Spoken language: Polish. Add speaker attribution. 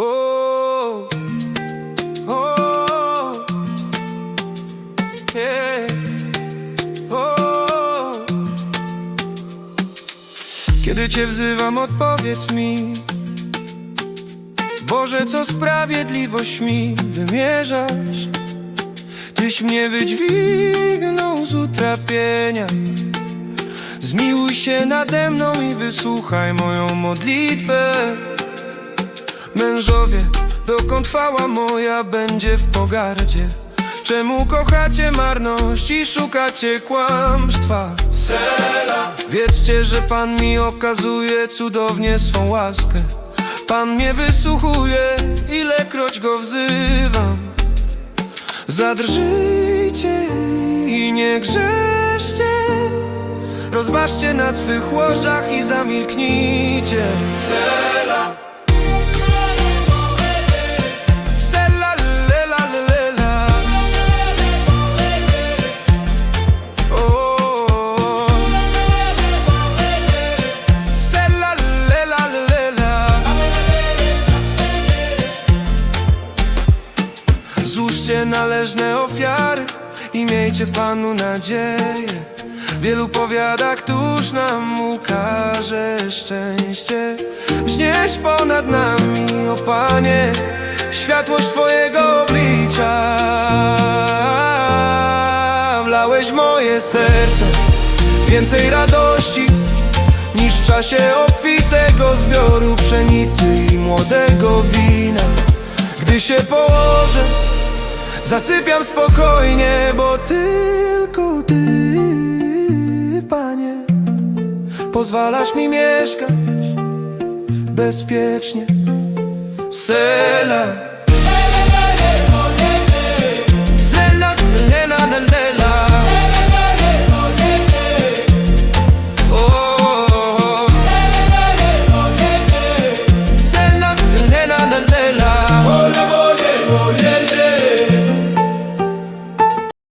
Speaker 1: Oh, oh, yeah. oh. Kiedy Cię wzywam, odpowiedz mi. Boże, co sprawiedliwość mi wymierzasz? Tyś mnie wydźwignął z utrapienia. Zmiłuj się nade mną i wysłuchaj moją modlitwę. Mężowie, dokąd chwała moja będzie w pogardzie? Czemu kochacie marność i szukacie kłamstwa? Sela. Wiedzcie, że Pan mi okazuje cudownie swą łaskę. Pan mnie wysłuchuje, ilekroć go wzywam. Zadrżyjcie i nie grzeszcie. Rozważcie na swych łożach i zamilknijcie. Sela. Złóżcie należne ofiary i miejcie w Panu nadzieję. Wielu powiada, któż nam ukaże szczęście. Wznieś ponad nami, o Panie, światłość Twojego oblicza. Wlałeś moje serce więcej radości niż w czasie obfitego zbioru pszenicy i młodego wina. Gdy się położę, zasypiam spokojnie, bo tylko Ty, Panie, pozwalasz mi mieszkać bezpiecznie. Sela.